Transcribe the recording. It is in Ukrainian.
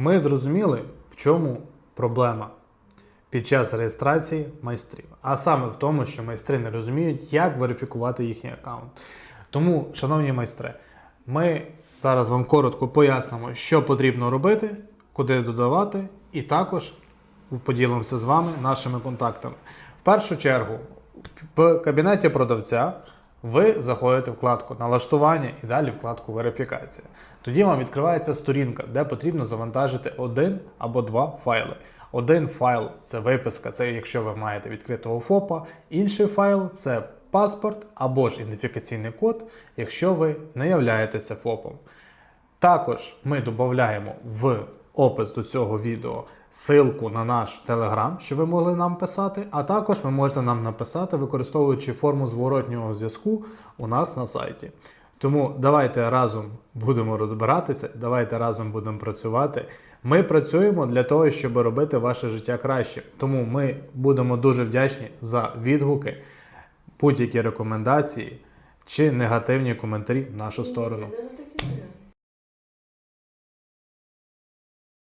Ми зрозуміли, в чому проблема під час реєстрації майстрів, а саме в тому, що майстри не розуміють, як верифікувати їхній аккаунт. Тому, шановні майстри, ми зараз вам коротко пояснимо, що потрібно робити, куди додавати, і також поділимося з вами нашими контактами. В першу чергу, в кабінеті продавця ви заходите в вкладку налаштування і далі вкладку верифікація. Тоді вам відкривається сторінка, де потрібно завантажити один або два файли. Один файл це виписка, це якщо ви маєте відкритого ФОПа. Інший файл це паспорт або ж ідентифікаційний код, якщо ви не являєтеся ФОПом. Також ми додаємо в опис до цього відео ссылку на наш телеграм, що ви могли нам писати, а також ви можете нам написати, використовуючи форму зворотнього зв'язку у нас на сайті. Тому давайте разом будемо розбиратися, давайте разом будемо працювати. Ми працюємо для того, щоб робити ваше життя краще. Тому ми будемо дуже вдячні за відгуки, будь-які рекомендації чи негативні коментарі в нашу сторону.